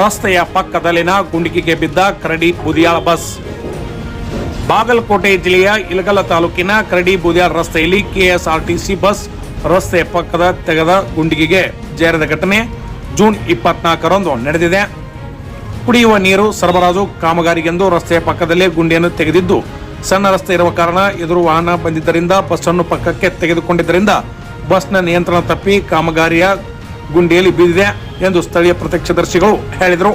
ರಸ್ತೆಯ ಪಕ್ಕದಲ್ಲಿನ ಗುಂಡಿಗೆಗೆ ಬಿದ್ದ ಕರಡಿ ಬುದಿಯಾಳ ಬಸ್. ಬಾಗಲಕೋಟೆ ಜಿಲ್ಲೆಯ ಇಲಗಲ ತಾಲೂಕಿನ ಕರಡಿ ಬುದಿಯಾಳ ರಸ್ತೆಯಲ್ಲಿ ಕೆಎಸ್ಆರ್ಟಿಸಿ ಬಸ್ ರಸ್ತೆ ಪಕ್ಕದ ತೆಗೆದ ಗುಂಡಿಗೆಗೆ ಜೇರಿದ ಘಟನೆ ಜೂನ್ ಇಪ್ಪತ್ನಾಲ್ಕರಂದು ನಡೆದಿದೆ. ಕುಡಿಯುವ ನೀರು ಸರಬರಾಜು ಕಾಮಗಾರಿಗೆಂದು ರಸ್ತೆಯ ಪಕ್ಕದಲ್ಲೇ ಗುಂಡಿಯನ್ನು ತೆಗೆದಿದ್ದು, ಸಣ್ಣ ರಸ್ತೆ ಇರುವ ಕಾರಣ ಎದುರು ವಾಹನ ಬಂದಿದ್ದರಿಂದ ಬಸ್ ಅನ್ನು ಪಕ್ಕಕ್ಕೆ ತೆಗೆದುಕೊಂಡಿದ್ದರಿಂದ ಬಸ್ನ ನಿಯಂತ್ರಣ ತಪ್ಪಿ ಕಾಮಗಾರಿಯ ಗುಂಡಿಯಲ್ಲಿ ಬಿದ್ದಿದೆ ಎಂದು ಸ್ಥಳೀಯ ಪ್ರತ್ಯಕ್ಷದರ್ಶಿಗಳು ಹೇಳಿದರು.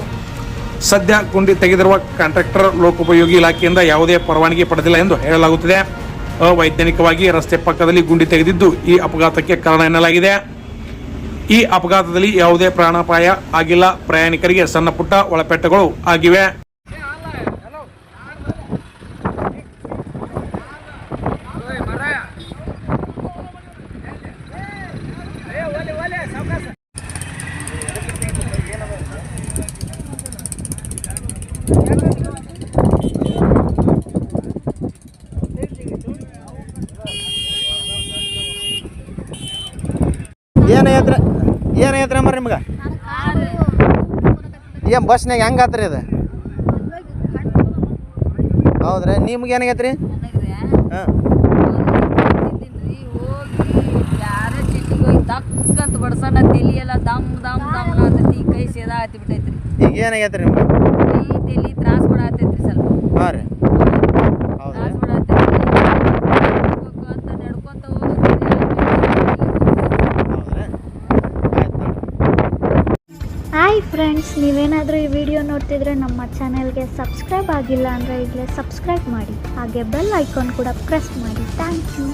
ಸದ್ಯ ಗುಂಡಿ ತೆಗೆದಿರುವ ಕಾಂಟ್ರಾಕ್ಟರ್ ಲೋಕೋಪಯೋಗಿ ಇಲಾಖೆಯಿಂದ ಯಾವುದೇ ಪರವಾನಗಿ ಪಡೆದಿಲ್ಲ ಎಂದು ಹೇಳಲಾಗುತ್ತಿದೆ. ಅವೈಜ್ಞಾನಿಕವಾಗಿ ರಸ್ತೆ ಪಕ್ಕದಲ್ಲಿ ಗುಂಡಿ ತೆಗೆದಿದ್ದು ಈ ಅಪಘಾತಕ್ಕೆ ಕಾರಣ ಎನ್ನಲಾಗಿದೆ. ಈ ಅಪಘಾತದಲ್ಲಿ ಯಾವುದೇ ಪ್ರಾಣಾಪಾಯ ಆಗಿಲ್ಲ. ಪ್ರಯಾಣಿಕರಿಗೆ ಸಣ್ಣ ಪುಟ್ಟ ಒಳಪೆಟ್ಟಗಳು ಆಗಿವೆ. ಏನಾಗೈತ್ರಿ ಏನಾಗೈತ್ರಿ ಮರಿ ನಿಮ್ಗೆ? ಏನು ಬಸ್ನಾಗ ಹೆಂಗೆ ಆತ್ರಿ ಅದು? ಹೌದ್ರಿ? ನಿಮ್ಗೆ ಏನಾಗೈತ್ರಿ ಹಾಂ. ದಕ್ಕಂತ ಬಡ್ಸಣ್ಣ ತಲಿ ಎಲ್ಲ ದಮ್ ದಮ್ ದಮ್ ಅನ್ನತೈತಿ ಕೈ ಸೇದಾ ಹತ್ತಿ ಬಿಟ್ಟೈತ್ರಿ ಈಗ ಏನಾಗೈತ್ರಿ ನಿಮ್ಗೆ? ತಲಿ ತ್ರಾಸ ಕೊಡತೈತ್ರಿ ಸ್ವಲ್ಪ. ಹಾಂ ರೀ. ಹೌದ್ರಿ. ತ್ರಾಸ ಕೊಡತೈತ್ರಿ. ಅಂತ ನಡ್ಕೊಂತ ಹೋಗೋದ್ರಿ ಹೌದ್ರಿ. ಆಯ್ತು ನೋಡ್ರಿ ಹಾಯ್ ಫ್ರೆಂಡ್ಸ್ ನೀವೇನಾದರೂ ಈ ವಿಡಿಯೋ ನೋಡ್ತಿದ್ರೆ ನಮ್ಮ ಚಾನೆಲ್ಗೆ ಸಬ್ಸ್ಕ್ರೈಬ್ ಆಗಿಲ್ಲ ಅಂದರೆ ಈಗಲೇ ಸಬ್ಸ್ಕ್ರೈಬ್ ಮಾಡಿ. ಹಾಗೆ ಬೆಲ್ ಐಕಾನ್ ಕೂಡ ಪ್ರೆಸ್ ಮಾಡಿ. Thank you.